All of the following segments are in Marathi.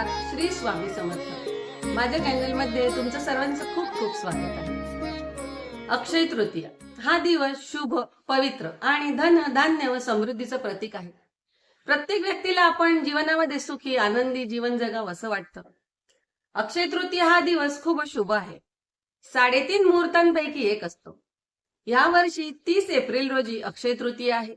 नमस्कार श्री स्वामी समर्थ. माझ्या चॅनलमध्ये तुमचं सर्वांचं खूप खूप स्वागत आहे. अक्षय तृतीया. हा दिवस शुभ पवित्र आणि धन धान्य व समृद्धीचं प्रतीक आहे. प्रत्येक व्यक्तीला आपण जीवनामध्ये सुखी आनंदी जीवन जगावं असं वाटतं. अक्षय तृतीया हा दिवस खूप शुभ आहे. साडेतीन मुहूर्तांपैकी एक असतो. या वर्षी तीस एप्रिल रोजी अक्षय तृतीया आहे.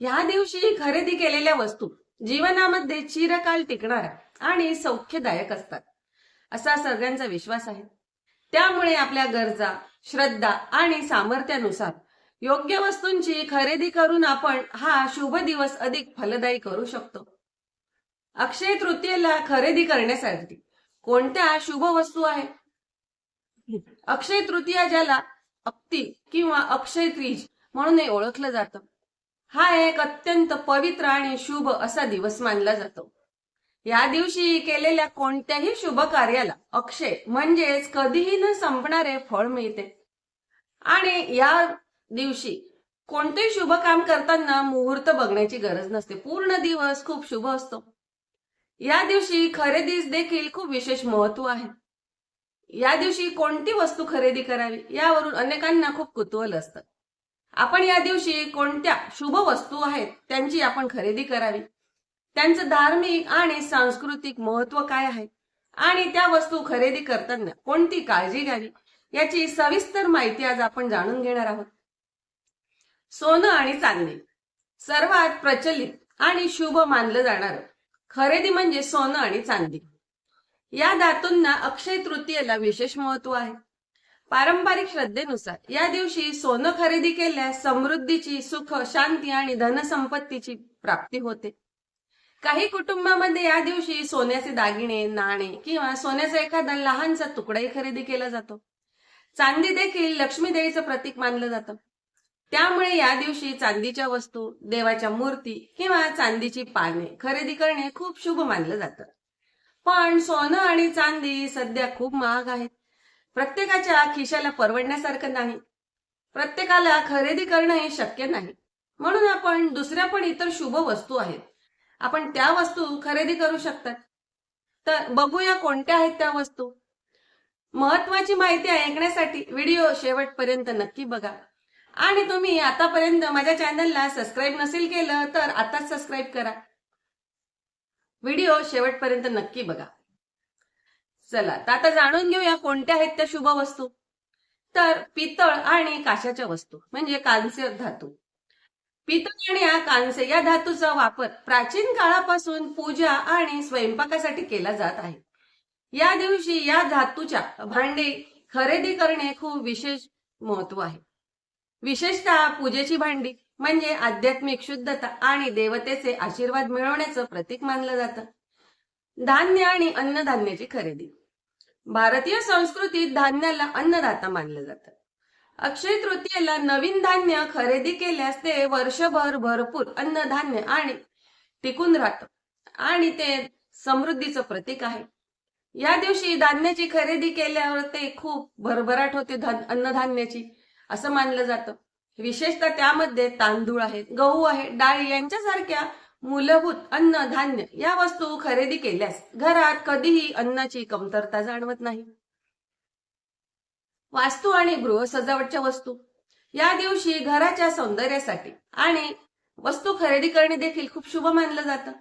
या दिवशी खरेदी केलेल्या वस्तू जीवनामध्ये चिरकाल टिकणारा आणि सौख्यदायक असतात. असा सगळ्यांचा विश्वास आहे. त्यामुळे आपल्या गरजा श्रद्धा आणि सामर्थ्यानुसार योग्य वस्तूंची खरेदी करून आपण हा शुभ दिवस अधिक फलदायी करू शकतो. अक्षय तृतीयेला खरेदी करण्यासाठी कोणत्या शुभ वस्तू आहे अक्षय तृतीया ज्याला अक्ती किंवा अक्षय त्रीज म्हणूनही ओळखलं जातं. हा एक अत्यंत पवित्र आणि शुभ असा दिवस मानला जातो. या दिवशी केलेल्या कोणत्याही शुभ कार्याला अक्षय म्हणजेच कधीही न संपणारे फळ मिळते. आणि या दिवशी कोणतेही शुभ काम करताना मुहूर्त बघण्याची गरज नसते. पूर्ण दिवस खूप शुभ असतो. या दिवशी खरेदीस देखील खूप विशेष महत्त्व आहे. या दिवशी कोणती वस्तू खरेदी करावी यावरून अनेकांना खूप कुतूहल असतं. आपण या दिवशी कोणत्या शुभ वस्तू आहेत त्यांची आपण खरेदी करावी? त्यांचं धार्मिक आणि सांस्कृतिक महत्त्व काय आहे? आणि त्या वस्तू खरेदी करताना कोणती काळजी घ्यावी? याची सविस्तर माहिती आज आपण जाणून घेणार आहोत. सोनं आणि चांदी सर्वात प्रचलित आणि शुभ मानलं जाणार खरेदी म्हणजे सोनं आणि चांदी या धातूंना अक्षय तृतीयेला विशेष महत्त्व आहे. पारंपरिक श्रद्धेनुसार. या दिवशी सोनं खरेदी केल्यास समृद्धीची सुख शांती आणि धनसंपत्तीची प्राप्ती होते. काही कुटुंबामध्ये या दिवशी सोन्याचे दागिने नाणे किंवा सोन्याचा एखादा लहानसा तुकडाही खरेदी केला जातो. चांदी देखील लक्ष्मी देवीचं प्रतीक मानलं जातं. त्यामुळे या दिवशी चांदीच्या वस्तू देवाच्या मूर्ती किंवा चांदीची पाने खरेदी करणे खूप शुभ मानलं जातं. पण सोनं आणि चांदी सध्या खूप महाग आहेत. प्रत्येकाच्या खिशाला परवडण्यासारखं नाही. प्रत्येकाला खरेदी करणं हे शक्य नाही. म्हणून आपण दुसऱ्या पण इतर शुभ वस्तू आहेत. आपण त्या वस्तू खरेदी करू शकतात. तर बघूया कोणत्या आहेत त्या वस्तू. महत्वाची माहिती ऐकण्यासाठी व्हिडिओ शेवटपर्यंत नक्की बघा. आणि तुम्ही आतापर्यंत माझ्या चॅनलला सबस्क्राईब नसेल केलं तर आताच सबस्क्राईब करा. व्हिडिओ शेवटपर्यंत नक्की बघा. चला तर आता जाणून घेऊया कोणत्या आहेत त्या शुभ वस्तू. तर पितळ आणि काशाच्या वस्तू म्हणजे कांस्य धातू. पितळ आणि या कांस्य या धातूचा वापर प्राचीन काळापासून पूजा आणि स्वयंपाकासाठी केला जात आहे. या दिवशी या धातूच्या भांडी खरेदी करणे खूप विशेष महत्त्व आहे. विशेषतः पूजेची भांडी म्हणजे आध्यात्मिक शुद्धता आणि देवतेचे आशीर्वाद मिळवण्याचं प्रतीक मानलं जातं. धान्य आणि अन्नधान्याची खरेदी. भारतीय संस्कृतीत धान्याला अन्नदाता मानलं जातं. अक्षय तृतीयेला नवीन धान्य खरेदी केल्यास ते वर्षभर भरपूर अन्नधान्य आणि टिकून राहतं. आणि ते समृद्धीचं प्रतीक आहे. या दिवशी धान्याची खरेदी केल्यावर ते खूप भरभराट होते अन्नधान्याची असं मानलं जातं. विशेषतः त्यामध्ये तांदूळ आहेत गहू आहे डाळी यांच्यासारख्या मूलभूत अन्न धान्य या वस्तू खरेदी केल्यास घरात कधीही अन्नाची कमतरता जाणवत नाही. वास्तू आणि गृह सजावटच्या वस्तू. या दिवशी घराच्या सौंदर्यासाठी आणि वस्तू खरेदी करणे देखील खूप शुभ मानलं जातं.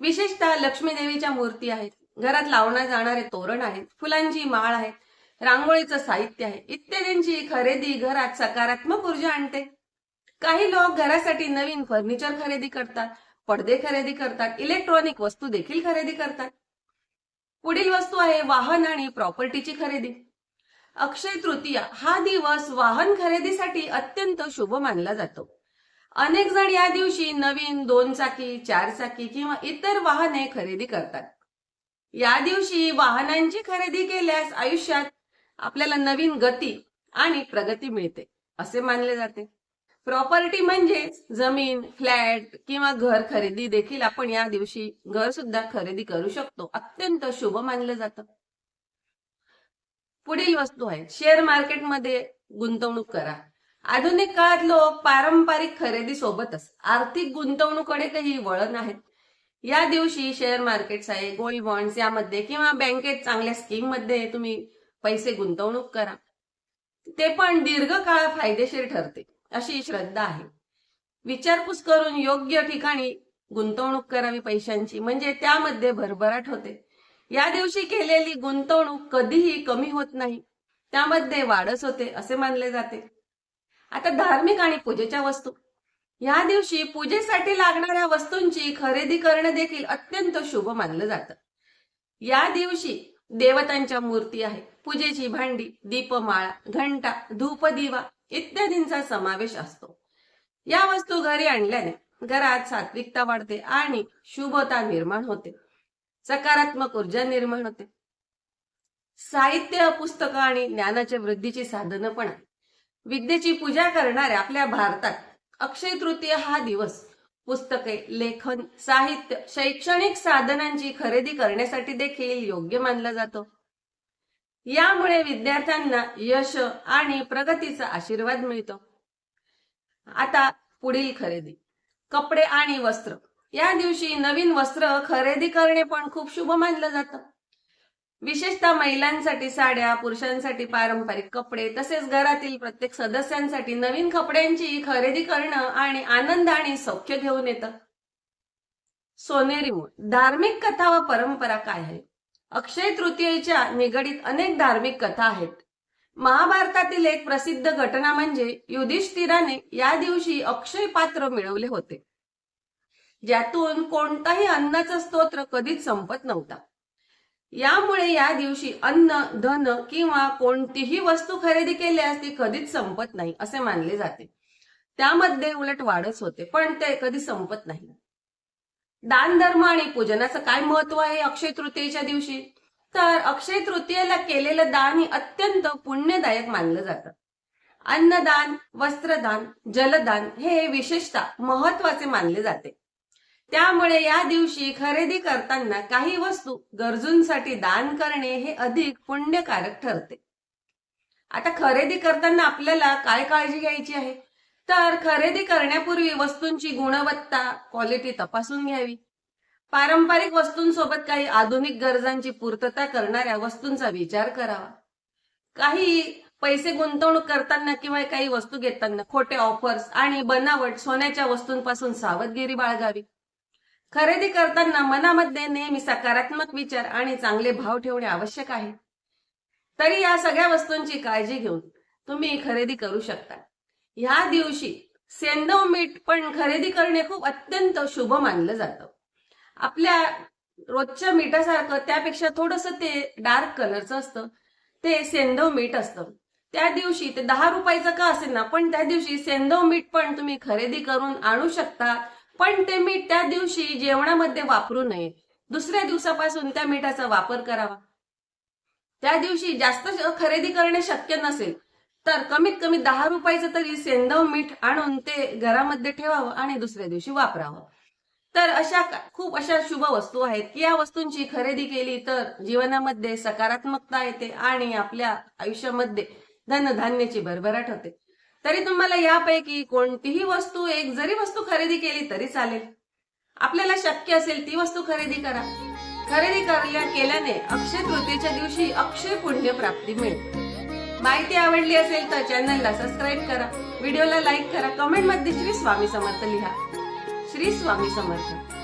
विशेषतः लक्ष्मी देवीच्या मूर्ती आहेत. घरात लावण्यात जाणारे तोरण आहेत फुलांची माळ आहे रांगोळीचं साहित्य आहे. इत्यादींची खरेदी घरात सकारात्मक ऊर्जा आणते. काही लोक घरासाठी नवीन फर्निचर खरेदी करतात. पडदे खरेदी करतात इलेक्ट्रॉनिक वस्तू देखील खरेदी करतात. पुढील वस्तू आहे वाहन आणि प्रॉपर्टीची खरेदी. अक्षय तृतीया हा दिवस वाहन खरेदीसाठी अत्यंत शुभ मानला जातो. अनेक जण या दिवशी नवीन दोन चाकी चार चाकी किंवा इतर वाहने खरेदी करतात. या दिवशी वाहनांची खरेदी केल्यास आयुष्यात आपल्याला नवीन गती आणि प्रगती मिळते असे मानले जाते. प्रॉपर्टी म्हणजे जमीन फ्लॅट किंवा घर खरेदी देखील आपण या दिवशी घर सुद्धा खरेदी करू शकतो. अत्यंत शुभ मानलं जातं. पुढील वस्तू आहे. शेअर मार्केटमध्ये गुंतवणूक करा. आधुनिक काळात लोक पारंपरिक खरेदी सोबतच आर्थिक गुंतवणुकीकडेही वळण आहेत या दिवशी शेअर मार्केट्स आहे गोल्ड बॉन्ड्स यामध्ये किंवा बँकेत चांगल्या स्कीममध्ये तुम्ही पैसे गुंतवणूक करा. ते पण दीर्घकाळ फायदेशीर ठरते. अशी श्रद्धा आहे. विचारपूस करून योग्य ठिकाणी गुंतवणूक करावी पैशांची. म्हणजे त्यामध्ये भरभराट होते. या दिवशी केलेली गुंतवणूक कधीही कमी होत नाही. त्यामध्ये वाढच होते असे मानले जाते. आता धार्मिक आणि पूजेच्या वस्तू. या दिवशी पूजेसाठी लागणाऱ्या वस्तूंची खरेदी करणे देखील अत्यंत शुभ मानलं जातं. या दिवशी देवतांच्या मूर्ती आहेत. पूजेची भांडी दीपमाळा घंटा धूपदिवा इत्यादींचा समावेश असतो. या वस्तू घरी आणल्याने घरात सात्विकता वाढते आणि शुभता निर्माण होते. सकारात्मक ऊर्जा निर्माण होते. साहित्य पुस्तकं आणि ज्ञानाच्या वृद्धीची साधनं पण आहे विद्येची पूजा करणाऱ्या आपल्या भारतात अक्षय तृतीय हा दिवस पुस्तके लेखन साहित्य शैक्षणिक साधनांची खरेदी करण्यासाठी देखील योग्य मानला जातो. यामुळे विद्यार्थ्यांना यश आणि प्रगतीचा आशीर्वाद मिळतो. आता पुढील खरेदी. कपडे आणि वस्त्र. या दिवशी नवीन वस्त्र खरेदी करणे पण खूप शुभ मानलं जातं. विशेषतः महिलांसाठी साड्या पुरुषांसाठी पारंपरिक कपडे तसेच घरातील प्रत्येक सदस्यांसाठी नवीन कपड्यांची खरेदी करणं आणि आनंद आणि सौख्य घेऊन येतं. सोनेरी मूळ धार्मिक कथा व परंपरा काय आहे अक्षय तृतीयेच्या निगडीत अनेक धार्मिक कथा आहेत. महाभारतातील एक प्रसिद्ध घटना म्हणजे युधिष्ठिराने या दिवशी अक्षय पात्र मिळवले होते. ज्यातून कोणताही अन्नाचा स्तोत्र कधीच संपत नव्हता. यामुळे या दिवशी अन्न धन किंवा कोणतीही वस्तू खरेदी केल्यास ती कधीच संपत नाही असे मानले जाते. त्यामध्ये उलट वाढच होते पण ते कधी संपत नाही. दान धर्म आणि पूजनाचं काय महत्त्व आहे अक्षय तृतीयेच्या दिवशी? तर अक्षय तृतीयेला केलेलं दान हे अत्यंत पुण्यदायक मानलं जातं. अन्नदान वस्त्रदान जलदान हे विशेषतः महत्त्वाचे मानले जाते. त्यामुळे या दिवशी खरेदी करताना काही वस्तू गरजूंसाठी दान करणे हे अधिक पुण्यकारक ठरते. आता खरेदी करताना आपल्याला काय काळजी घ्यायची आहे? तर खरेदी करण्यापूर्वी वस्तूंची गुणवत्ता क्वालिटी तपासून घ्यावी. पारंपरिक वस्तूंसोबत काही आधुनिक गरजांची पूर्तता करणाऱ्या वस्तूंचा विचार करावा. काही पैसे गुंतवणूक करताना किंवा काही वस्तू घेताना खोटे ऑफर्स आणि बनावट सोन्याच्या वस्तूंपासून सावधगिरी बाळगावी. खरेदी करताना मनामध्ये नेहमी सकारात्मक विचार आणि चांगले भाव ठेवणे आवश्यक आहे. तरी या सगळ्या वस्तूंची काळजी घेऊन तुम्ही खरेदी करू शकता. ह्या दिवशी सेंदव मीठ पण खरेदी करणे खूप अत्यंत शुभ मानलं जातं. आपल्या रोजच्या मिठासारखं त्यापेक्षा थोडस ते डार्क कलरचं असतं ते सेंदव मीठ असतं. त्या दिवशी ते दहा रुपयाचं का असेल ना पण त्या दिवशी सेंदव मीठ पण तुम्ही खरेदी करून आणू शकता पण ते मीठ त्या दिवशी जेवणामध्ये वापरू नये. दुसऱ्या दिवसापासून त्या मिठाचा वापर करावा. त्या दिवशी जास्त खरेदी करणे शक्य नसेल तर कमीत कमी दहा रुपयाचं तरी सेंदव मीठ आणून ते घरामध्ये ठेवावं आणि दुसऱ्या दिवशी वापरावं. तर अशा खूप अशा शुभ वस्तू आहेत की या वस्तूंची खरेदी केली तर जीवनामध्ये सकारात्मकता येते आणि आपल्या आयुष्यामध्ये धनधान्याची भरभराट होते. तरी तुम्हाला यापैकी कोणतीही वस्तू एक जरी वस्तू खरेदी केली तरी चालेल. आपल्याला शक्य असेल ती वस्तू खरेदी करा. खरेदी करल्या केल्याने अक्षय तृतीच्या दिवशी अक्षय पुण्य प्राप्ती मिळेल. माहिती आवडली असेल तर चॅनलला सबस्क्राईब करा. व्हिडिओला लाईक करा. कमेंटमध्ये श्री स्वामी समर्थ लिहा. श्री स्वामी समर्थ.